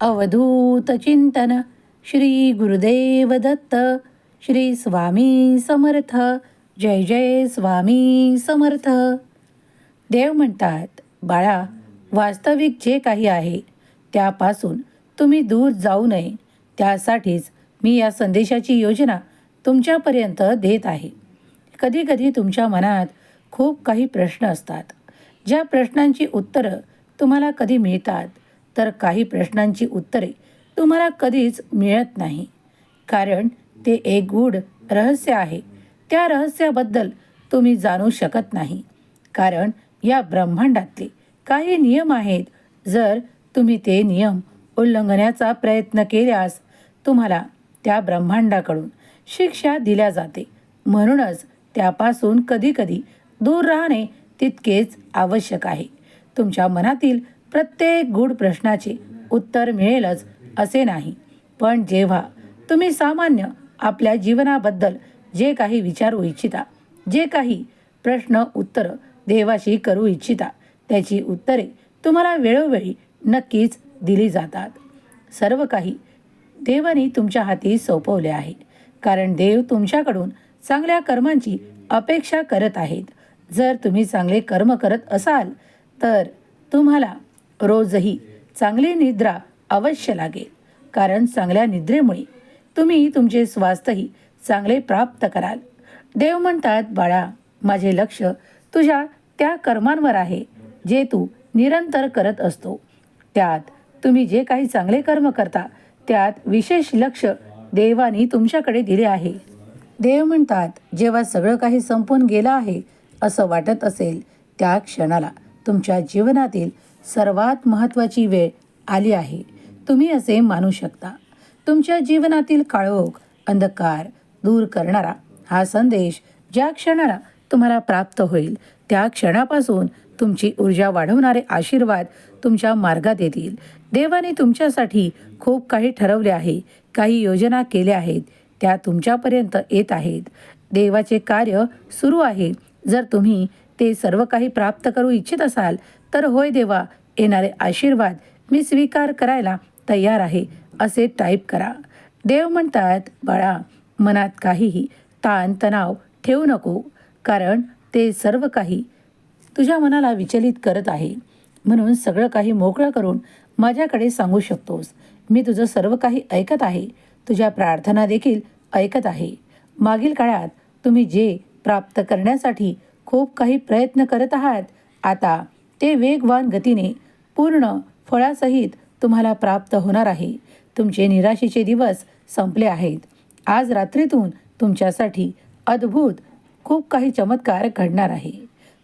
अवधूत चिंतन श्री गुरुदेव दत्त श्री स्वामी समर्थ जय जय स्वामी समर्थ. देव म्हणतात बाळा वास्तविक जे काही आहे त्यापासून तुम्ही दूर जाऊ नये. त्यासाठीच मी या संदेशाची योजना तुमच्यापर्यंत देत आहे. कधीकधी तुमच्या मनात खूप काही प्रश्न असतात. ज्या प्रश्नांची उत्तरं तुम्हाला कधी मिळतात तर काही प्रश्नांची उत्तरे तुम्हाला कधीच मिळत नाही. कारण ते एक गूढ रहस्य आहे. त्या रहस्याबद्दल तुम्ही जाणू शकत नाही. कारण या ब्रह्मांडातले काही नियम आहेत. जर तुम्ही ते नियम उल्लंघण्याचा प्रयत्न केल्यास तुम्हाला त्या ब्रह्मांडाकडून शिक्षा दिल्या जाते. म्हणूनच त्यापासून कधीकधी दूर राहणे तितकेच आवश्यक आहे. तुमच्या मनातील प्रत्येक गूढ प्रश्नाचे उत्तर मिळेलच असे नाही. पण जेव्हा तुम्ही सामान्य आपल्या जीवनाबद्दल जे काही विचारू इच्छिता जे काही प्रश्न उत्तर देवाशी करू इच्छिता त्याची उत्तरे तुम्हाला वेळोवेळी नक्कीच दिली जातात. सर्व काही देवाने तुमच्या हाती सोपवले आहे. कारण देव तुमच्याकडून चांगल्या कर्मांची अपेक्षा करत आहेत. जर तुम्ही चांगले कर्म करत असाल तर तुम्हाला रोजही चांगली निद्रा अवश्य लागेल कारण चांगल्या निद्रेमुळे तुम्ही तुमचे स्वास्थ्यही चांगले प्राप्त कराल. देव म्हणतात बाळा माझे लक्ष तुझ्या त्या कर्मांवर आहे जे तू निरंतर करत असतो. त्यात तुम्ही जे काही चांगले कर्म करता त्यात विशेष लक्ष देवानी तुमच्याकडे दिले आहे. देव म्हणतात जेव्हा सगळं काही संपून गेलं आहे असं वाटत असेल त्या क्षणाला तुमच्या जीवनातील सर्वात महत्त्वाची वेळ आली आहे. तुम्ही असे मानू शकता. तुमच्या जीवनातील काळोख अंधकार दूर करणारा हा संदेश ज्या क्षणाला तुम्हाला प्राप्त होईल त्या क्षणापासून तुमची ऊर्जा वाढवणारे आशीर्वाद तुमच्या मार्गात येतील. देवाने तुमच्यासाठी खूप काही ठरवले आहे काही योजना केल्या आहेत त्या तुमच्यापर्यंत येत आहेत. देवाचे कार्य सुरू आहे. जर तुम्ही ते सर्व काही प्राप्त करू इच्छित असाल तर होय देवा येणारे आशीर्वाद मी स्वीकार करायला तयार आहे असे टाईप करा. देव म्हणतात बाळा मनात काहीही ताणतणाव ठेवू नको कारण ते सर्व काही तुझ्या मनाला विचलित करत आहे. म्हणून सगळं काही मोकळं करून माझ्याकडे सांगू शकतोस. मी तुझं सर्व काही ऐकत आहे. तुझ्या प्रार्थना देखील ऐकत आहे. मागील काळात तुम्ही जे प्राप्त करण्यासाठी खूप काही प्रयत्न करत आहात आता ते वेगवान गतीने पूर्ण फळासहित तुम्हाला प्राप्त होणार आहे. तुमचे निराशेचे दिवस संपले आहेत. आज रात्रीतून तुमच्यासाठी अद्भुत खूप काही चमत्कार घडणार आहे.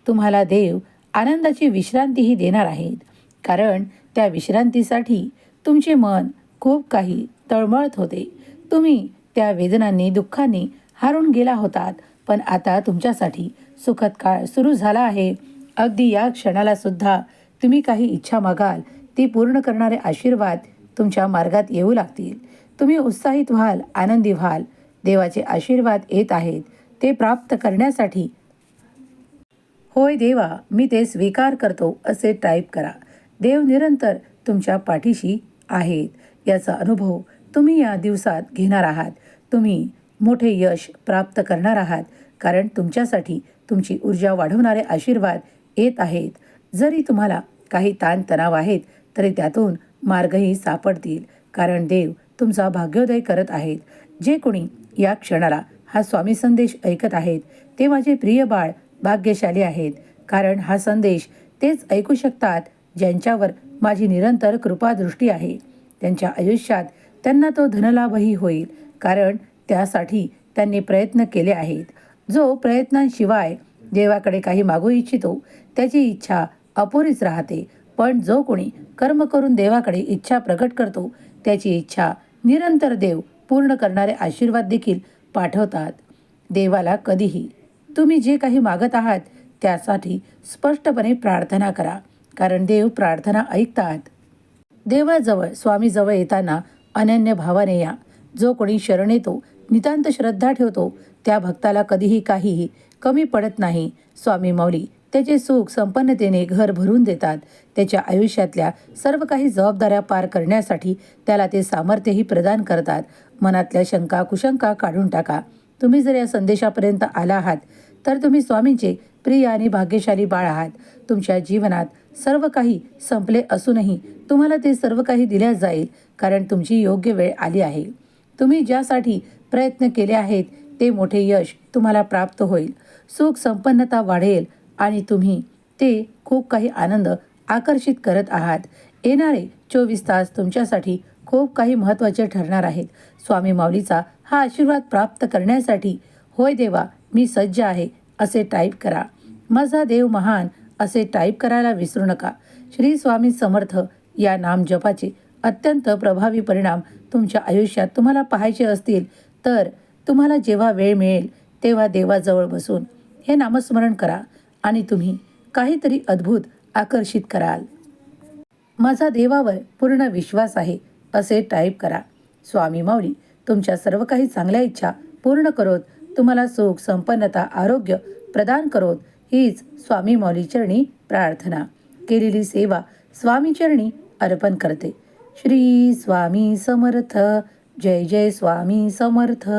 तुम्हाला देव आनंदाची विश्रांतीही देणार आहेत. कारण त्या विश्रांतीसाठी तुमचे मन खूप काही तळमळत होते. तुम्ही त्या वेदनांनी दुःखांनी हारून गेला होतात. पण आता तुमच्यासाठी सुखद काळ सुरू झाला आहे. अगदी या क्षणाला सुद्धा तुम्ही काही इच्छा मागाल ती पूर्ण करणारे आशीर्वाद तुमच्या मार्गात येऊ लागतील. तुम्ही उत्साहित व्हाल आनंदी व्हाल. देवाचे आशीर्वाद येत आहेत ते प्राप्त करण्यासाठी. होय देवा मी ते स्वीकार करतो असे टाईप करा. देव निरंतर तुमच्या पाठीशी आहेत याचा अनुभव तुम्ही या दिवसात घेणार आहात. तुम्ही मोठे यश प्राप्त करणार आहात कारण तुमच्यासाठी तुमची ऊर्जा वाढवणारे आशीर्वाद येत आहेत. जरी तुम्हाला काही ताणतणाव आहेत तरी त्यातून मार्गही सापडतील. कारण देव तुमचा भाग्योदय करत आहेत. जे कोणी या क्षणाला हा स्वामी संदेश ऐकत आहेत ते माझे प्रिय बाळ भाग्यशाली आहेत. कारण हा संदेश तेच ऐकू शकतात ज्यांच्यावर माझी निरंतर कृपादृष्टी आहे. त्यांच्या आयुष्यात त्यांना तो धनलाभही होईल. कारण त्यासाठी त्यांनी प्रयत्न केले आहेत. जो प्रयत्नांशिवाय देवाकडे काही मागू इच्छितो त्याची इच्छा अपुरीच राहते. पण जो कोणी कर्म करून देवाकडे इच्छा प्रकट करतो त्याची इच्छा निरंतर देव पूर्ण करणारे आशीर्वाद देखील पाठवतात. देवाला कधीही तुम्ही जे काही मागत आहात त्यासाठी स्पष्टपणे प्रार्थना करा कारण देव प्रार्थना ऐकतात. देवाजवळ स्वामीजवळ येताना अनन्य भावाने या. जो कोणी शरण येतो नितांत श्रद्धा ठेवतो त्या भक्ताला कधीही काहीही कमी पडत नाही. स्वामी माऊली त्याचे सुख संपन्नतेने घर भरून देतात. त्याच्या आयुष्यातल्या सर्व काही जबाबदाऱ्या पार करण्यासाठी त्याला ते सामर्थ्यही प्रदान करतात. मनातल्या शंका कुशंका काढून टाका. तुम्ही जर या संदेशापर्यंत आला आहात तर तुम्ही स्वामींचे प्रिय आणि भाग्यशाली बाळ आहात. तुमच्या जीवनात सर्व काही संपले असूनही तुम्हाला ते सर्व काही दिल्या जाईल कारण तुमची योग्य वेळ आली आहे. तुम्ही ज्यासाठी प्रयत्न केले आहेत ते मोठे यश तुम्हाला प्राप्त होईल. सुख संपन्नता वाढेल आणि तुम्ही ते खूप काही आनंद आकर्षित करत आहात. येणारे चोवीस तास तुमच्यासाठी खूप काही महत्त्वाचे ठरणार आहेत. स्वामी माऊलीचा हा आशीर्वाद प्राप्त करण्यासाठी होय देवा मी सज्ज आहे असे टाईप करा. माझा देव महान असे टाईप करायला विसरू नका. श्री स्वामी समर्थ या नाम जपाचे अत्यंत प्रभावी परिणाम तुमच्या आयुष्यात तुम्हाला पाहायचे असतील. तर तुम्हाला जेव्हा वेळ मिळेल तेव्हा देवाजवळ बसून हे नामस्मरण करा आणि तुम्ही काहीतरी अद्भुत आकर्षित कराल. माझा देवावर पूर्ण विश्वास आहे असे टाईप करा. स्वामी माऊली तुमच्या सर्व काही चांगल्या इच्छा पूर्ण करोत तुम्हाला सुख संपन्नता आरोग्य प्रदान करोत हीच स्वामी मौलीचरणी प्रार्थना. केलेली सेवा स्वामीचरणी अर्पण करते. श्री स्वामी समर्थ जय जय स्वामी समर्थ.